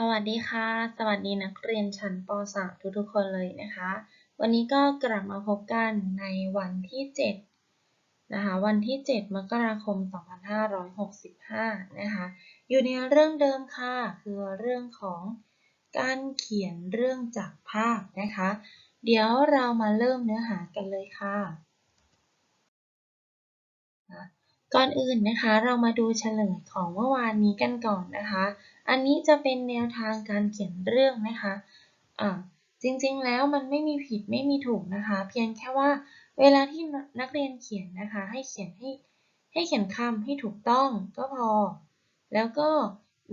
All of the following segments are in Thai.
สวัสดีค่ะ สวัสดีนักเรียนชั้นป .3 ทุกๆคนเลยนะคะ วันนี้ก็กลับมาพบกันในวันที่ 7 นะคะ วันที่ 7 มกราคม 2565 นะคะ อยู่ในเรื่องเดิมค่ะ คือเรื่องของการเขียนเรื่องจากภาพนะคะ เดี๋ยวเรามาเริ่มเนื้อหากันเลยค่ะ ก่อนอื่นนะคะ เรามาดูเฉลยของเมื่อวานนี้กันก่อนนะคะ อันนี้จะเป็นแนวทางการเขียนเรื่องนะคะอ่าจริงๆ แล้วมันไม่มีผิดไม่มีถูกนะคะ เพียงแค่ว่าเวลาที่นักเรียนเขียนนะคะ ให้เขียนให้ให้เขียนคำให้ถูกต้องก็พอ แล้วก็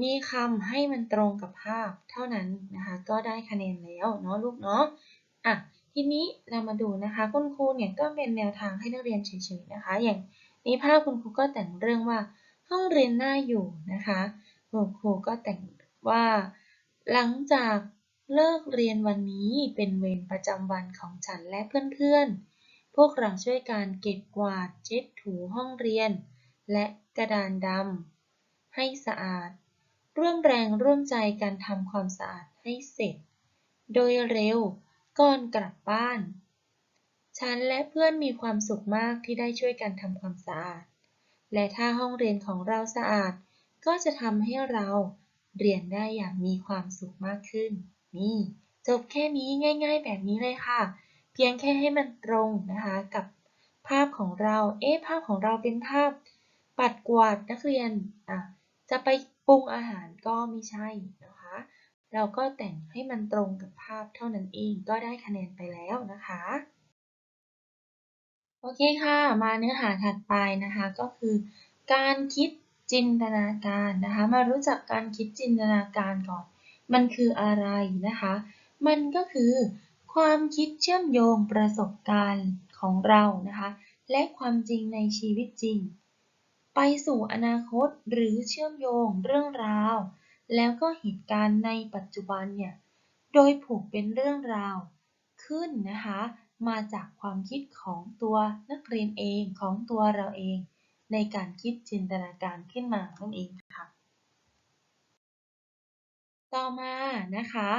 มีคำให้มันตรงกับภาพเท่านั้นนะคะ ก็ได้คะแนนแล้วเนาะลูกเนาะอะทีนี้เรามาดูนะคะคุณครูเนี่ยก็เป็นแนวทางให้นักเรียนเฉยๆนะคะ อย่างนี้ภาพคุณครูก็แต่งเรื่องว่าห้องเรียนน่าอยู่นะคะ คุณครูก็แต่งว่า หลังจากเลิกเรียนวันนี้เป็นเวรประจำวันของฉันและเพื่อนๆ พวกเราช่วยการเก็บกวาดเช็ดถูห้องเรียน และกระดานดำให้สะอาด ร่วมแรงร่วมใจกันทำความสะอาดให้เสร็จ โดยเร็วก่อนกลับบ้าน ฉันและเพื่อนมีความสุขมากที่ได้ช่วยกันทำความสะอาด และถ้าห้องเรียนของเราสะอาด ก็จะทำให้เราเรียนได้อย่างมีความสุขมากขึ้น นี่จบแค่นี้ง่าย ๆ แบบนี้เลยค่ะ เพียงแค่ให้มันตรงนะคะกับภาพของเรา เอ๊ะภาพของเราเป็นภาพปัดกวาดนักเรียนอะจะไปปรุงอาหารก็ไม่ใช่นะคะ เราก็แต่งให้มันตรงกับภาพเท่านั้นเองก็ได้คะแนนไปแล้วนะคะ โอเคค่ะ มาเนื้อหาถัดไปนะคะก็คือ การคิด จินตนาการนะคะ มารู้จักการคิดจินตนาการก่อน มันคืออะไรนะคะ มันก็คือ ความคิดเชื่อมโยงประสบการณ์ของเรานะคะ และความจริงในชีวิตจริง ไปสู่อนาคตหรือเชื่อมโยงเรื่องราว แล้วก็เหตุการณ์ในปัจจุบันเนี่ย โดยผูกเป็นเรื่องราวขึ้นนะคะ มาจากความคิดของตัวนักเรียนเองของตัวเราเอง ในการคิดจินตนาการขึ้นมานั่นเองค่ะ ต่อมานะคะ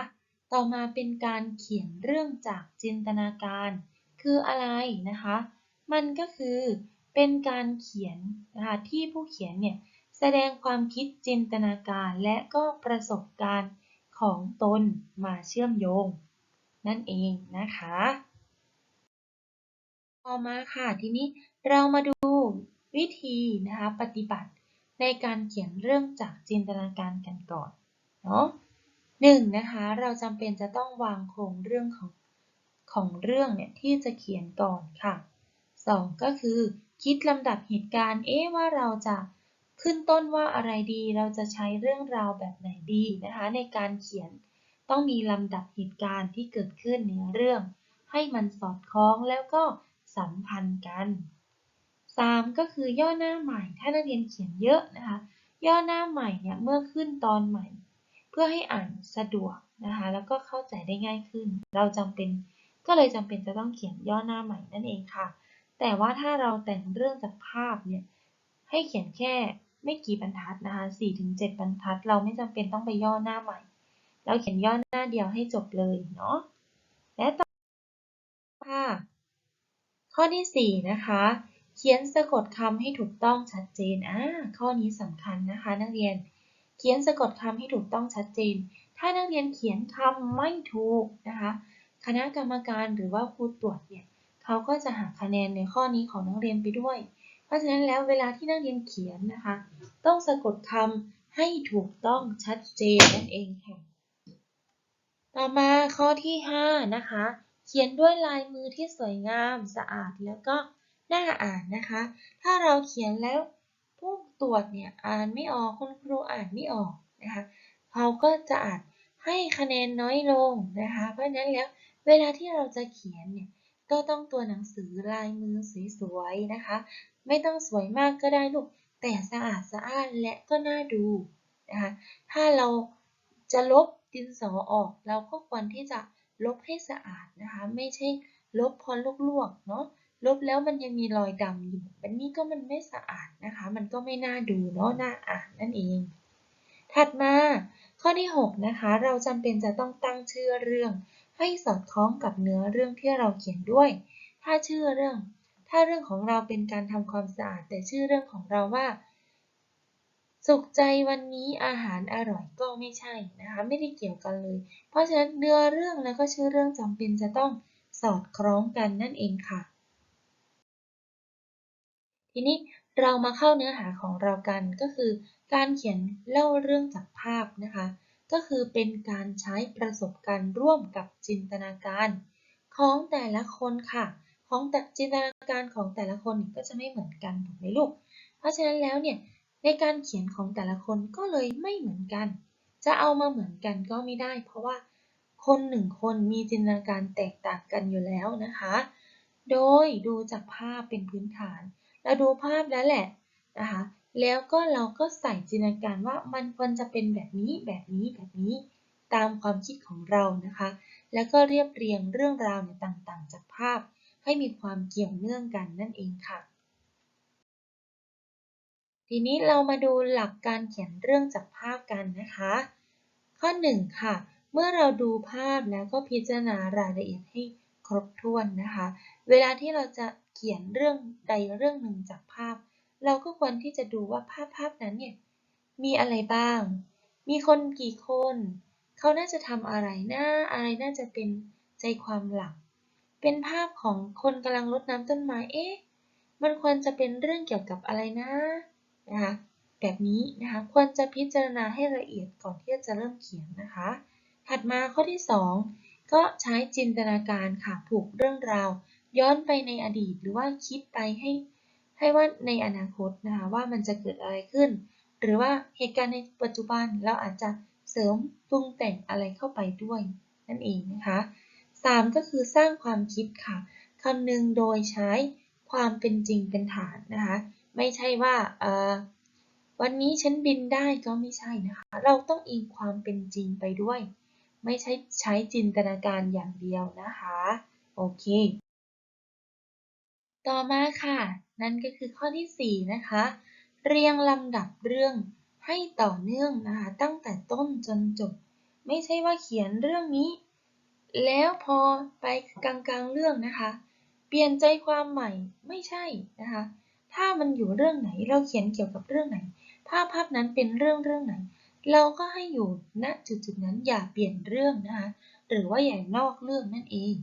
ต่อมาเป็นการเขียนเรื่องจากจินตนาการ คืออะไรนะคะ มันก็คือเป็นการเขียนนะคะที่ผู้เขียนเนี่ยแสดงความคิดจินตนาการและก็ประสบการณ์ของตนมาเชื่อมโยง นั่นเองนะคะ ต่อมาค่ะทีนี้เรามาดู วิธีนะคะปฏิบัติในการเขียนเรื่องจากจินตนาการกันก่อนเนาะหนึ่งนะคะเราจำเป็นจะต้องวางโครงเรื่องของของเรื่องเนี่ยที่จะเขียนก่อนค่ะสองก็คือคิดลำดับเหตุการณ์เอ๊ะว่าเราจะขึ้นต้นว่าอะไรดีเราจะใช้เรื่องราวแบบไหนดีนะคะในการเขียนต้องมีลำดับเหตุการณ์ที่เกิดขึ้นในเรื่อง ให้มันสอดคล้องแล้วก็สัมพันธ์กัน 3. ก็คือย่อหน้าใหม่ ถ้านักเรียนเขียนเยอะนะคะ ย่อหน้าใหม่เนี่ยเมื่อขึ้นตอนใหม่ เพื่อให้อ่านสะดวกนะคะ แล้วก็เข้าใจได้ง่ายขึ้น เราจำเป็นก็เลยจำเป็นจะต้องเขียนย่อหน้าใหม่นั่นเองค่ะ แต่ว่าถ้าเราแต่งเรื่องจากภาพเนี่ยให้เขียนแค่ไม่กี่บรรทัดนะคะ4-7บรรทัด เราไม่จำเป็นต้องไปย่อหน้าใหม่ เราเขียนย่อหน้าเดียวให้จบเลยเนาะ และต่อค่ะข้อที่ 4 นะคะ ขียนสะกดคำให้ถูกต้องชัดเจนอ่าข้อนี้สำคัญนะคะ นักเรียน เขียนสะกดคำให้ถูกต้องชัดเจน ถ้านักเรียนเขียนคำไม่ถูกนะคะ คณะกรรมการหรือว่าครูตรวจเนี่ยเขาก็จะหักคะแนนในข้อนี้ของนักเรียนไปด้วย เพราะฉะนั้นแล้วเวลาที่นักเรียนเขียนนะคะ ต้องสะกดคำให้ถูกต้องชัดเจนนั่นเองค่ะ ต่อมาข้อที่ 5 นะคะ เขียนด้วยลายมือที่สวยงามสะอาดแล้วก็ น่าอ่านนะคะ ถ้าเราเขียนแล้วผู้ตรวจเนี่ยอ่านไม่ออกคุณครูอ่านไม่ออกนะคะเขาก็จะอ่านให้คะแนนน้อยลงนะคะ เพราะฉะนั้นแล้วเวลาที่เราจะเขียนเนี่ยก็ต้องตัวหนังสือลายมือสวยๆนะคะ ไม่ต้องสวยมากก็ได้ลูกแต่สะอาดสะอ้านและก็น่าดูนะคะถ้าเราจะลบดินสอออก เราก็ควรที่จะลบให้สะอาดนะคะ ไม่ใช่ลบพอลวกๆเนาะ ลบแล้วมันยังมีรอยดำอยู่แบบนี้ก็มันไม่สะอาดนะคะ มันก็ไม่น่าดูเนาะน่าอ่านนั่นเอง ถัดมาข้อที่ 6 นะคะ เราจำเป็นจะต้องตั้งชื่อเรื่อง ให้สอดคล้องกับเนื้อเรื่องที่เราเขียนด้วย ถ้าชื่อเรื่อง ถ้าเรื่องของเราเป็นการทำความสะอาด แต่ชื่อเรื่องของเราว่า สุขใจวันนี้อาหารอร่อยก็ไม่ใช่นะคะ ไม่ได้เกี่ยวกันเลย เพราะฉะนั้นเนื้อเรื่องแล้วก็ชื่อเรื่องจำเป็นจะต้องสอดคล้องกันนั่นเองค่ะ ทีนี้เรามาเข้าเนื้อหาของเรากันก็คือ การเขียนเล่าเรื่องจากภาพนะคะ ก็คือเป็นการใช้ประสบการณ์ร่วมกับจินตนาการ ของแต่ละคนค่ะ ของแต่จินตนาการของแต่ละคนก็จะไม่เหมือนกันถูกไหมลูก เพราะฉะนั้นแล้วเนี่ยในการเขียนของแต่ละคนก็เลยไม่เหมือนกัน จะเอามาเหมือนกันก็ไม่ได้ เพราะว่าคนหนึ่งคนมีจินตนาการแตกต่างกันอยู่แล้วนะคะ โดยดูจากภาพเป็นพื้นฐาน เราดูภาพแล้วแหละนะคะแล้วก็เราก็ใส่จินตนาการว่ามันควรจะเป็นแบบนี้แบบนี้แบบนี้ตามความคิดของเรานะคะ แล้วก็เรียบเรียงเรื่องราวเนี่ยต่างๆ จากภาพ ให้มีความเกี่ยวเนื่องกันนั่นเองค่ะ ทีนี้เรามาดูหลักการเขียนเรื่องจากภาพกันนะคะ ข้อ 1 ค่ะ เมื่อเราดูภาพแล้วก็พิจารณารายละเอียดให้ ครบถ้วนนะคะ เวลาที่เราจะเขียนเรื่องใดเรื่องหนึ่งจากภาพ เราก็ควรที่จะดูว่าภาพภาพนั้นเนี่ยมีอะไรบ้าง มีคนกี่คน เขาน่าจะทำอะไรนะอะไรน่าจะเป็นใจความหลัก เป็นภาพของคนกำลังรดน้ำต้นไม้ เอ๊ะ มันควรจะเป็นเรื่องเกี่ยวกับอะไรนะ นะคะ แบบนี้นะคะ ควรจะพิจารณาให้ละเอียดก่อนที่จะเริ่มเขียนนะคะ ถัดมาข้อที่ 2 ก็ใช้จินตนาการค่ะผูกเรื่องราว ย้อนไปในอดีตหรือว่าคิดไปให้ ให้ว่าในอนาคตนะคะว่ามันจะเกิดอะไรขึ้น หรือว่าเหตุการณ์ในปัจจุบันเราอาจจะเสริมปรุงแต่งอะไรเข้าไปด้วย นั่นเองนะคะ 3 ก็คือสร้างความคิดค่ะคำนึงโดยใช้ความเป็นจริงเป็นฐานนะคะ ไม่ใช่ว่าวันนี้ฉันบินได้ก็ไม่ใช่นะคะ เราต้องอิงความเป็นจริงไปด้วย ไม่ใช่ใช้จินตนาการอย่างเดียวนะคะ โอเค ต่อมาค่ะ นั่นก็คือข้อที่ 4 นะคะ เรียงลำดับเรื่องให้ต่อเนื่องนะคะ ตั้งแต่ต้นจนจบ ไม่ใช่ว่าเขียนเรื่องนี้ แล้วพอไปกลางๆเรื่องนะคะ เปลี่ยนใจความใหม่ไม่ใช่นะคะ ถ้ามันอยู่เรื่องไหนเราเขียนเกี่ยวกับเรื่องไหน ภาพภาพนั้นเป็นเรื่องเรื่องไหน เราก็ให้อยู่ณจุดจุดนั้นอย่าเปลี่ยนเรื่องนะคะหรือว่าอย่านอกเรื่องนั่นเอง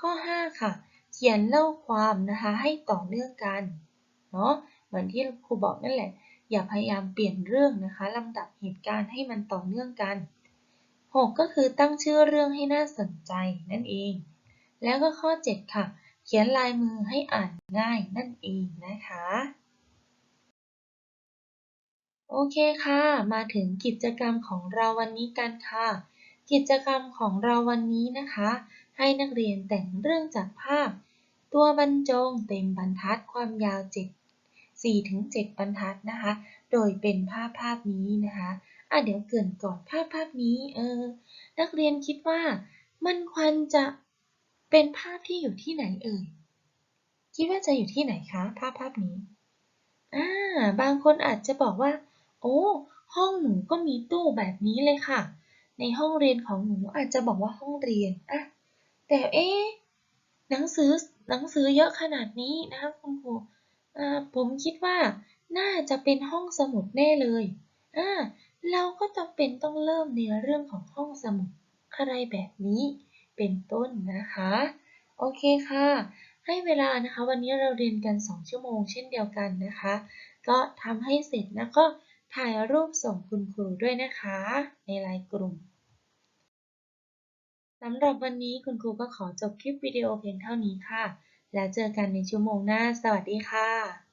ข้อ 5 ค่ะ เขียนเล่าความนะคะให้ต่อเนื่องกันเนาะเหมือนที่ครูบอกนั่นแหละ อย่าพยายามเปลี่ยนเรื่องนะคะลำดับเหตุการณ์ให้มันต่อเนื่องกัน 6 ก็คือตั้งชื่อเรื่องให้น่าสนใจนั่นเอง แล้วก็ข้อ 7 ค่ะ เขียนลายมือให้อ่านง่ายนั่นเองนะคะ โอเคค่ะ มาถึงกิจกรรมของเราวันนี้กันค่ะ กิจกรรมของเราวันนี้นะคะ ให้นักเรียนแต่งเรื่องจากภาพ ตัวบรรจงเต็มบรรทัดความยาว 7 4ถึง7บรรทัดนะคะ โดยเป็นภาพภาพนี้นะคะอะเดี๋ยวเกินก่อนภาพภาพนี้เออ นักเรียนคิดว่ามันควรจะเป็นภาพที่อยู่ที่ไหนเอ่ย คิดว่าจะอยู่ที่ไหนคะ ภาพภาพนี้ อ่า บางคนอาจจะบอกว่า โอ้ ห้องหนูก็มีตู้แบบนี้เลยค่ะ ในห้องเรียนของหนูอาจจะบอกว่าห้องเรียนอะแต่เอ๊ะหนังสือหนังสือเยอะขนาดนี้นะคะคุณครูผมคิดว่าน่าจะเป็นห้องสมุดแน่เลยอ่าเราก็จะเป็นต้องเริ่มในเรื่องของห้องสมุดอะไรแบบนี้เป็นต้นนะคะ โอเคค่ะ ให้เวลานะคะ วันนี้เราเรียนกัน 2 ชั่วโมงเช่นเดียวกันนะคะ ก็ทำให้เสร็จแล้วก็ ถ่ายรูปส่งคุณครูด้วยนะคะ ในไลน์กลุ่มสำหรับวันนี้คุณครูก็ขอจบคลิปวิดีโอเพียงเท่านี้ค่ะ แล้วเจอกันในชั่วโมงหน้า สวัสดีค่ะ